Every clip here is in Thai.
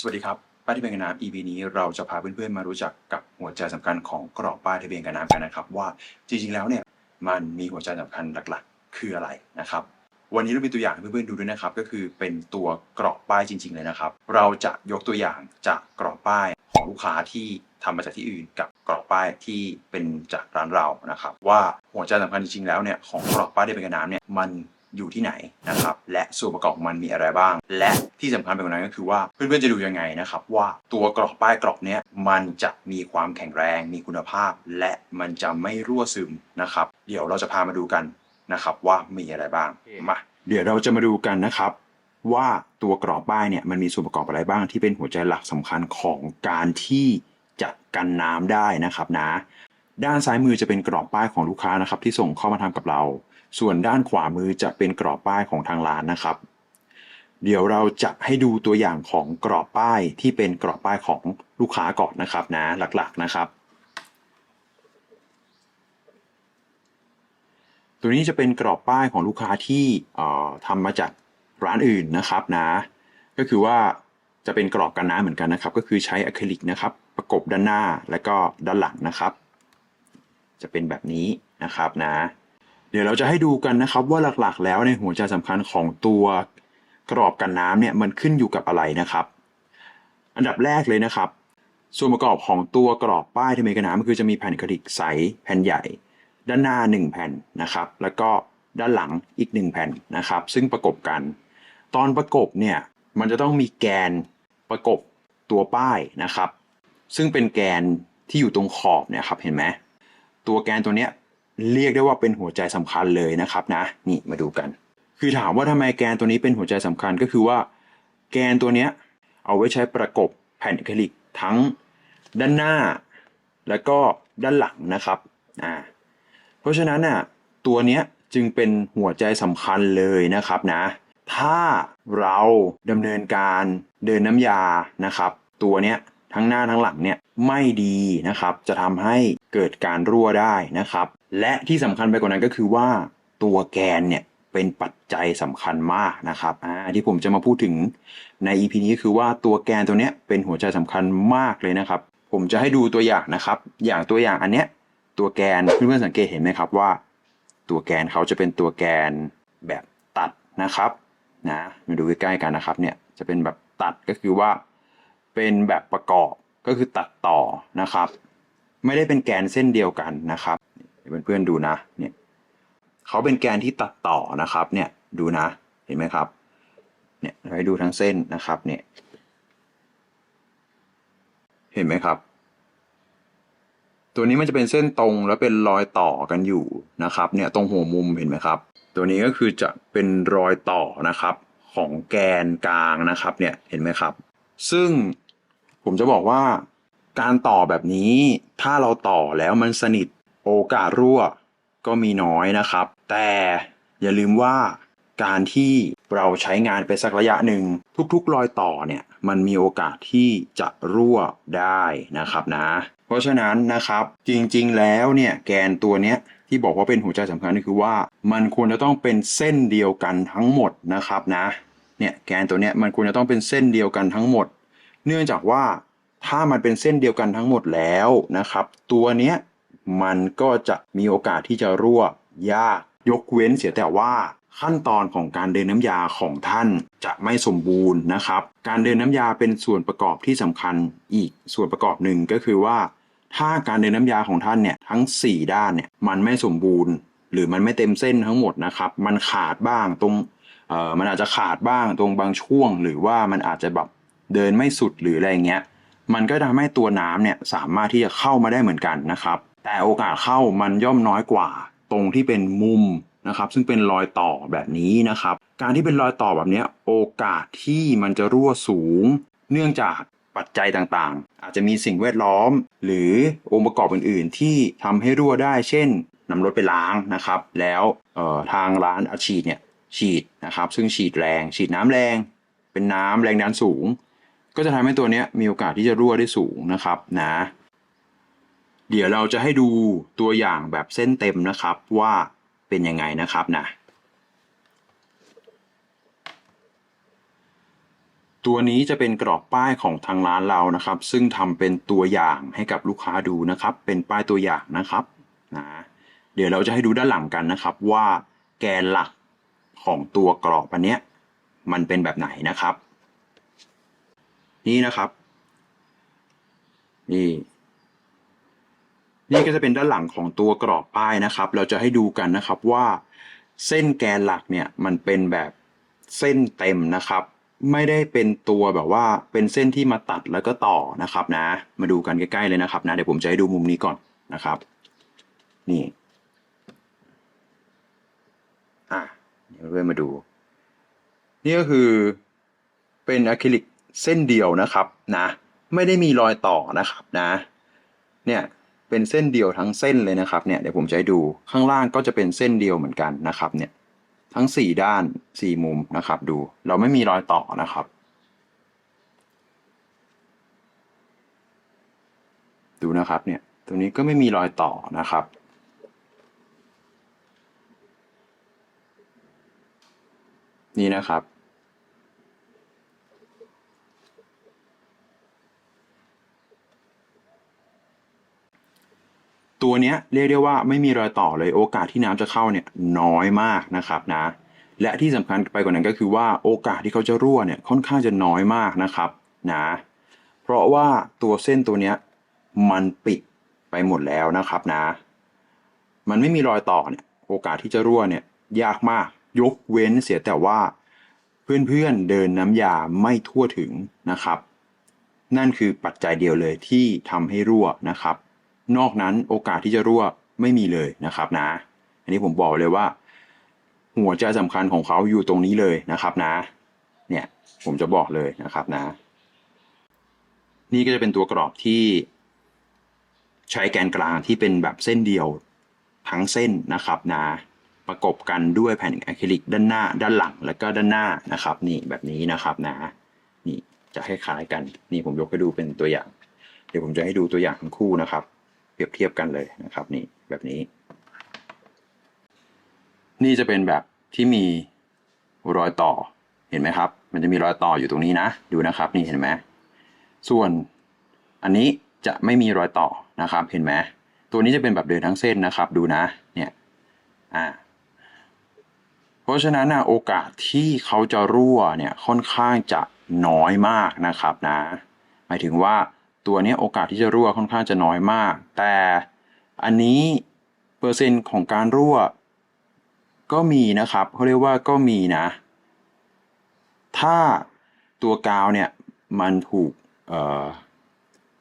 สวัสดีครับป้ายทะเบียนกันน้ำ EP นี้เราจะพาเพื่อนๆมารู้จักกับหัวใจสำคัญของกรอบป้ายทะเบียนกันน้ำกันนะครับ ว่าจริงๆแล้วเนี่ยมันมีหัวใจสำคัญหลักๆ คืออะไรนะครับ วันนี้เรามีตัวอย่างให้เพื่อนๆดูด้วยนะครับ ก็คือเป็นตัวกรอบป้ายจริง ๆ เลยนะครับ เราจะยกตัวอย่างจากกรอบป้ายของลูกค้าที่ทำมาจากที่อื่นกับกรอบป้ายที่เป็นจากร้านเรานะครับ ว่าหัวใจสำคัญจริงๆแล้วเนี่ยของกรอบป้ายทะเบียนกันน้ำเนี่ยมัน อยู่ที่ไหนนะครับ และส่วนประกอบของมันมีอะไรบ้าง และที่สำคัญไปกว่านั้นก็คือว่าเพื่อนๆจะดูยังไงนะครับ ว่าตัวกรอบป้ายกรอบเนี้ยมันจะมีความแข็งแรง มีคุณภาพ และมันจะไม่รั่วซึมนะครับ เดี๋ยวเราจะพามาดูกันนะครับ ว่ามีอะไรบ้างมาเดี๋ยวเราจะมาดูกันนะครับ ว่าตัวกรอบป้ายเนี่ยมันมีส่วนประกอบอะไรบ้างที่เป็นหัวใจหลักสำคัญของการที่จะกันน้ำได้นะครับนะ ด้านซ้ายมือจะเป็นกรอบป้ายของลูกค้านะครับ ที่ส่งเข้ามาทำกับเรา ส่วนด้านขวามือจะเป็นกรอบป้ายของทางร้านนะครับ เดี๋ยวเราจะให้ดูตัวอย่างของกรอบป้ายที่เป็นกรอบป้ายของลูกค้าก่อนนะครับนะหลักๆนะครับ ตัวนี้จะเป็นกรอบป้ายของลูกค้าที่ทำมาจากร้านอื่นนะครับนะ ก็คือว่าจะเป็นกรอบกันน้ำเหมือนกันนะครับ ก็คือใช้อะคริลิกนะครับ ประกบด้านหน้าและก็ด้านหลังนะครับ จะเป็นแบบนี้นะครับนะ เดี๋ยวเราจะให้ดูกันนะครับว่าหลักๆ แล้วในหัวใจสำคัญของตัวกรอบกันน้ำเนี่ยมันขึ้นอยู่กับอะไรนะครับ อันดับแรกเลยนะครับ ส่วนประกอบของตัวกรอบป้ายทะเบียนกันน้ำก็คือจะมีแผ่นอะคริลิกใสแผ่นใหญ่ ด้านหน้า 1 แผ่นนะครับ แล้วก็ด้านหลังอีก 1 แผ่นนะครับ ซึ่งประกบกัน ตอนประกบเนี่ยมันจะต้องมีแกนประกบตัวป้ายนะครับ ซึ่งเป็นแกนที่อยู่ตรงขอบเนี่ยครับเห็นไหมตัวแกนตัวเนี้ย เรียกได้ว่าเป็นหัวใจสำคัญเลยนะครับนะ นี่มาดูกัน คือถามว่าทำไมแกนตัวนี้เป็นหัวใจสำคัญก็คือว่า แกนตัวเนี้ยเอาไว้ใช้ประกบแผ่นอะคริลิกทั้งด้านหน้า แล้วก็ด้านหลังนะครับอ่าเพราะฉะนั้นน่ะตัวเนี้ยจึงเป็นหัวใจสำคัญเลยนะครับนะ ถ้าเราดำเนินการเดินน้ำยานะครับ ตัวเนี้ย ทั้งหน้าทั้งหลังเนี่ยไม่ดีนะครับ จะทำให้เกิดการรั่วได้นะครับ และที่สำคัญไปกว่านั้นก็คือว่าตัวแกนเนี่ยเป็นปัจจัยสำคัญมากนะครับอ่าที่ผมจะมาพูดถึงใน EP นี้คือว่าตัวแกนตัวเนี้ยเป็นหัวใจสำคัญมากเลยนะครับ ผมจะให้ดูตัวอย่างนะครับ อย่างตัวอย่างอันเนี้ยตัวแกนเพื่อนๆสังเกตเห็นไหมครับว่า ตัวแกนเขาจะเป็นตัวแกนแบบตัดนะครับนะมาดูใกล้ๆกันนะครับเนี่ยจะเป็นแบบตัดก็คือว่า เป็นแบบประกอบก็คือตัดต่อนะครับ ไม่ได้เป็นแกนเส้นเดียวกันนะครับเดี๋ยวเพื่อนๆดูนะเนี่ยเขาเป็นแกนที่ตัดต่อนะครับเนี่ยดูนะเห็นไหมครับเนี่ยให้ดูทั้งเส้นนะครับเนี่ยเห็นไหมครับ ตัวนี้มันจะเป็นเส้นตรงแล้วเป็นรอยต่อกันอยู่นะครับเนี่ยตรงหัวมุมเห็นไหมครับ ตัวนี้ก็คือจะเป็นรอยต่อนะครับของแกนกลางนะครับเนี่ยเห็นไหมครับ ซึ่ง ผมจะบอกว่า การต่อแบบนี้ ถ้าเราต่อแล้วมันสนิทโอกาสรั่วก็มีน้อยนะครับ แต่อย่าลืมว่าการที่เราใช้งานไปสักระยะหนึ่งทุกๆ รอยต่อเนี่ยมันมีโอกาสที่จะรั่วได้นะครับนะ เพราะฉะนั้นนะครับจริงๆแล้วเนี่ยแกนตัวเนี้ยที่บอกว่าเป็นหัวใจสำคัญก็คือว่า มันควรจะต้องเป็นเส้นเดียวกันทั้งหมดนะครับนะเนี่ยแกนตัวเนี้ยมันควรจะต้องเป็นเส้นเดียวกันทั้งหมด เนื่องจากว่าถ้ามันเป็นเส้นเดียวกันทั้งหมดแล้วนะครับ ตัวเนี้ยมันก็จะมีโอกาสที่จะรั่วยากยกเว้นเสียแต่ว่าขั้นตอนของการเดินน้ำยาของท่านจะไม่สมบูรณ์นะครับ การเดินน้ำยาเป็นส่วนประกอบที่สำคัญอีกส่วนประกอบหนึ่งก็คือว่า ถ้าการเดินน้ำยาของท่านเนี่ยทั้ง 4 ด้านเนี่ยมันไม่สมบูรณ์ หรือมันไม่เต็มเส้นทั้งหมดนะครับ มันขาดบ้างตรงเอ่อมันอาจจะขาดบ้างตรงบางช่วง หรือว่ามันอาจจะแบบ เดินไม่สุดหรืออะไรเงี้ย มันก็ทำให้ตัวน้ำเนี่ยสามารถที่จะเข้ามาได้เหมือนกันนะครับ แต่โอกาสเข้ามันย่อมน้อยกว่า ตรงที่เป็นมุมนะครับซึ่งเป็นรอยต่อแบบนี้นะครับ การที่เป็นรอยต่อแบบนี้โอกาสที่มันจะรั่วสูง เนื่องจากปัจจัยต่างๆ อาจจะมีสิ่งแวดล้อม หรือองค์ประกอบอื่นๆ ที่ทำให้รั่วได้ เช่นนำรถไปล้างนะครับ แล้วทางร้านอาฉีดเนี่ยฉีดนะครับ ซึ่งฉีดแรง ฉีดน้ำแรง เป็นน้ำแรงดันสูง ก็จะทำให้ตัวนี้มีโอกาสที่จะรั่วได้สูงนะครับนะ เดี๋ยวเราจะให้ดูตัวอย่างแบบเส้นเต็มนะครับว่าเป็นยังไงนะครับนะตตัวนี้จะเป็นกรอบป้ายของทางร้านเรานะครับ ซึ่งทำเป็นตัวอย่างให้กับลูกค้าดูนะครับ เป็นป้ายตัวอย่างนะครับนะเดี๋ยวเราจะให้ดูด้านหลังกันนะครับ ว่าแกนหลักของตัวกรอบอันเนี้ยมันเป็นแบบไหนนะครับ นี่นะครับ นี่ นี่ก็จะเป็นด้านหลังของตัวกรอบป้ายนะครับ เราจะให้ดูกันนะครับว่าเส้นแกนหลักเนี่ยมันเป็นแบบเส้นเต็มนะครับ ไม่ได้เป็นตัวแบบว่าเป็นเส้นที่มาตัดแล้วก็ต่อนะครับนะ มาดูกันใกล้ๆเลยนะครับนะเดี๋ยวผมจะให้ดูมุมนี้ก่อนนะครับ นี่อะเดี๋ยวเพื่อนมาดู นี่ก็คือเป็นอะคริลิก เส้นเดียวนะครับนะไม่ได้มีรอยต่อนะครับนะเนี่ยเป็นเส้นเดียวทั้งเส้นเลยนะครับเนี่ยเดี๋ยวผมจะให้ดูข้างล่างก็จะเป็นเส้นเดียวเหมือนกันนะครับเนี่ยทั้งสี่ด้านสี่มุมนะครับดูเราไม่มีรอยต่อนะครับ ดูนะครับเนี่ยตรงนี้ก็ไม่มีรอยต่อนะครับนี่นะครับ ตัวเนี้ยเรียกได้ว่าไม่มีรอยต่อเลยโอกาสที่น้ำจะเข้าเนี่ยน้อยมากนะครับนะ และที่สำคัญไปกว่านั้นก็คือว่าโอกาสที่เขาจะรั่วเนี่ยค่อนข้างจะน้อยมากนะครับนะเพราะว่าตัวเส้นตัวเนี้ยมันปิดไปหมดแล้วนะครับนะ มันไม่มีรอยต่อเนี่ยโอกาสที่จะรั่วเนี่ยยากมากยกเว้นเสียแต่ว่าเพื่อนๆเดินน้ำยาไม่ทั่วถึงนะครับ นั่นคือปัจจัยเดียวเลยที่ทำให้รั่วนะครับ นอกนั้นโอกาสที่จะรั่วไม่มีเลยนะครับนะ อันนี้ผมบอกเลยว่า หัวใจสำคัญของเขาอยู่ตรงนี้เลยนะครับนะ เนี่ยผมจะบอกเลยนะครับนะ นี่ก็จะเป็นตัวกรอบที่ ใช้แกนกลางที่เป็นแบบเส้นเดียวทั้งเส้นนะครับนะประกบกันด้วยแผ่นอะคริลิกด้านหน้า ด้านหลังแล้วก็ด้านหน้านะครับ นี่แบบนี้นะครับนะ นี่จะคล้ายๆกัน นี่ผมยกให้ดูเป็นตัวอย่าง เดี๋ยวผมจะให้ดูตัวอย่างทั้งคู่นะครับ เปรียบเทียบกันเลยนะครับนี่แบบนี้ นี่จะเป็นแบบที่มีรอยต่อเห็นไหมครับ มันจะมีรอยต่ออยู่ตรงนี้นะ ดูนะครับนี่เห็นไหมส่วนอันนี้จะไม่มีรอยต่อนะครับเห็นไหมตัวนี้จะเป็นแบบเดินทั้งเส้นนะครับ ดูนะเนี่ยอ่าเพราะฉะนั้นนะโอกาสที่เขาจะรั่วเนี่ยค่อนข้างจะน้อยมากนะครับนะ หมายถึงว่า ตัวเนี้ยโอกาสที่จะรั่วค่อนข้างจะน้อยมาก แต่อันนี้เปอร์เซ็นต์ของการรั่ว ก็มีนะครับเขาเรียกว่าก็มีนะ ถ้าตัวกาวเนี่ยมันถูกเอ่อ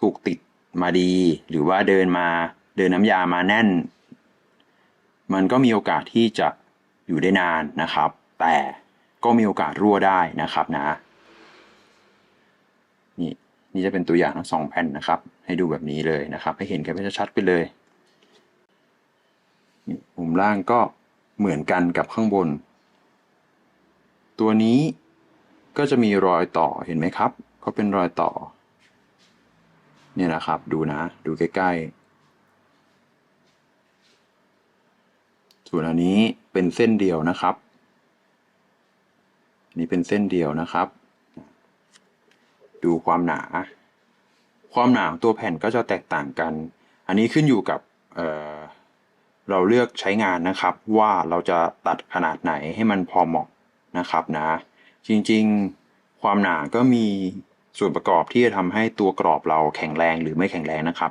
ถูกติดมาดี หรือว่าเดินมาเดินน้ำยามาแน่น มันก็มีโอกาสที่จะอยู่ได้นานนะครับ แต่ก็มีโอกาสรั่วได้นะครับนะ นี่จะเป็นตัวอย่างทั้งสองแผ่นนะครับ ให้ดูแบบนี้เลยนะครับ ให้เห็นกันชัดๆไปเลยนี่มุมล่างก็เหมือนกันกับข้างบน ตัวนี้ก็จะมีรอยต่อเห็นไหมครับเขาเป็นรอยต่อ เนี่ยนะครับ ดูนะ ดูใกล้ๆ ส่วนอันนี้เป็นเส้นเดียวนะครับ นี่เป็นเส้นเดียวนะครับ ดูความหนา ความหนาของตัวแผ่นก็จะแตกต่างกัน อันนี้ขึ้นอยู่กับเเราเลือกใช้งานนะครับ ว่าเราจะตัดขนาดไหนให้มันพอเหมาะนะครับนะ จริงๆความหนาก็มีส่วนประกอบที่จะทำให้ตัวกรอบเราแข็งแรงหรือไม่แข็งแรงนะครับ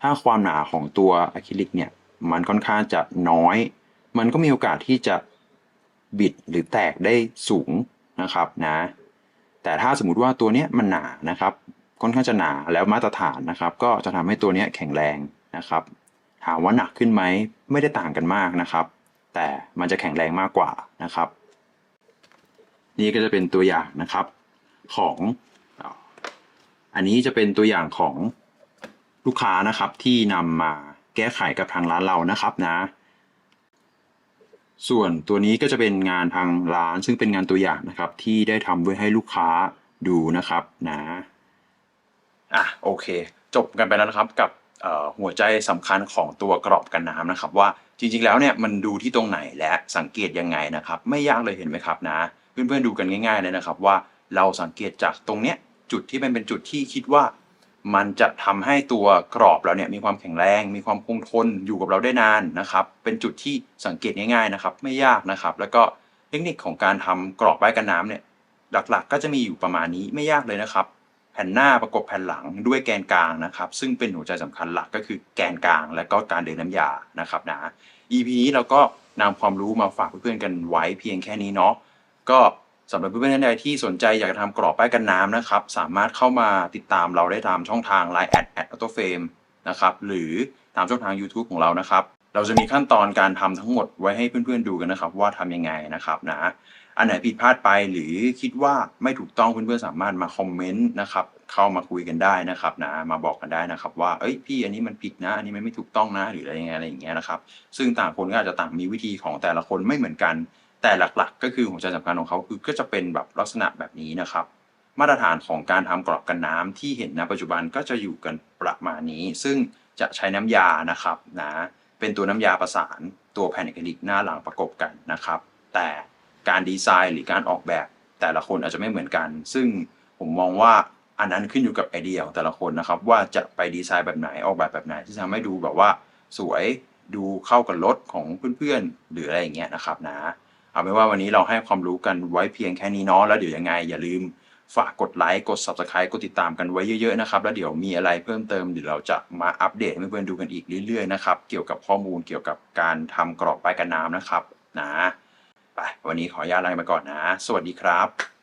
ถ้าความหนาของตัวอะคริลิกเนี่ยมันค่อนข้างจะน้อย มันก็มีโอกาสที่จะบิดหรือแตกได้สูงนะครับนะ แต่ถ้าสมมติว่าตัวเนี้ยมันหนานะครับค่อนข้างจะหนาแล้วมาตรฐานนะครับ ก็จะทำให้ตัวนี้แข็งแรงนะครับ ถามว่าหนักขึ้นไหมไม่ได้ต่างกันมากนะครับ แต่มันจะแข็งแรงมากกว่านะครับ นี่ก็จะเป็นตัวอย่างนะครับของอันนี้จะเป็นตัวอย่างของลูกค้านะครับที่นำมาแก้ไขกับทางร้านเรานะครับนะ ส่วนตัวนี้ก็จะเป็นงานทางร้านซึ่งเป็นงานตัวอย่างนะครับ ที่ได้ทำไว้ให้ลูกค้าดูนะครับนะอะโอเค จบกันไปแล้วนะครับกับหัวใจสำคัญของตัวกรอบกันน้ำนะครับ ว่าจริงๆแล้วเนี่ยมันดูที่ตรงไหนและสังเกตยังไงนะครับ ไม่ยากเลยเห็นไหมครับนะ เพื่อนๆดูกันง่ายๆเลยนะครับว่าเราสังเกตจากตรงเนี้ยจุดที่มันเป็นจุดที่คิดว่า มันจะทำให้ตัวกรอบเราเนี่ยมีความแข็งแรง มีความคงทนอยู่กับเราได้นานนะครับ เป็นจุดที่สังเกตง่ายๆนะครับ ไม่ยากนะครับ แล้วก็เทคนิคของการทำกรอบใบกันน้ำเนี่ยหลักๆ ก็จะมีอยู่ประมาณนี้ไม่ยากเลยนะครับ แผ่นหน้าประกบแผ่นหลังด้วยแกนกลางนะครับ ซึ่งเป็นหัวใจสำคัญหลักก็คือแกนกลาง และก็การเดินน้ำยานะครับนะ EP นี้เราก็นำความรู้มาฝากเพื่อนๆกันไว้เพียงแค่นี้เนาะก็ สำหรับเพื่อนๆท่านใดที่สนใจอยากจะทำกรอบป้ายกันน้ำนะครับ สามารถเข้ามาติดตามเราได้ตามช่องทาง Line แอดแอดออโตเฟมนะครับหรือตามช่องทาง YouTube ของเรานะครับ เราจะมีขั้นตอนการทำทั้งหมดไว้ให้เพื่อนๆดูกันนะครับ ว่าทำยังไงนะครับนะอันไหนผิดพลาดไปหรือคิดว่าไม่ถูกต้องเพื่อนๆสามารถมาคอมเมนต์นะครับ เข้ามาคุยกันได้นะครับนะมาบอกกันได้นะครับ ว่าเอ้ยพี่อันนี้มันผิดนะ อันนี้มันไม่ถูกต้องนะหรืออะไรยังไงอะไรอย่างเงี้ยนะครับ ซึ่งต่างคนก็อาจจะต่างมีวิธีของแต่ละคนไม่เหมือนกัน แต่หลักๆ ก็คือหัวใจสำคัญของเขาคือก็จะเป็นแบบลักษณะแบบนี้นะครับ มาตรฐานของการทำกรอบกันน้ำที่เห็นณปัจจุบันก็จะอยู่กันประมาณนี้ ซึ่งจะใช้น้ำยานะครับนะเป็นตัวน้ำยาประสานตัวแผ่นอะคริลิกหน้าหลังประกบกันนะครับ แต่การดีไซน์หรือการออกแบบแต่ละคนอาจจะไม่เหมือนกัน ซึ่งผมมองว่าอันนั้นขึ้นอยู่กับไอเดียของแต่ละคนนะครับ ว่าจะไปดีไซน์แบบไหนออกแบบแบบไหนที่ทำให้ดูแบบว่าสวยดูเข้ากับรถของเพื่อนๆ หรืออะไรอย่างเงี้ยนะครับนะ เอาเป็นว่าวันนี้เราให้ความรู้กันไว้เพียงแค่นี้เนาะแล้วเดี๋ยวยังไง อย่าลืมฝากกดไลค์กด Subscribe กดติดตามกันไว้เยอะๆนะครับ แล้วเดี๋ยวมีอะไรเพิ่มเติมเดี๋ยวเราจะมาอัปเดตให้เพื่อนๆดูกันอีกเรื่อยๆนะครับเกี่ยวกับข้อมูลเกี่ยวกับการทำกรอบป้ายกันน้ำนะครับนะไปวันนี้ขออนุญาตลาไปก่อนนะ สวัสดีครับ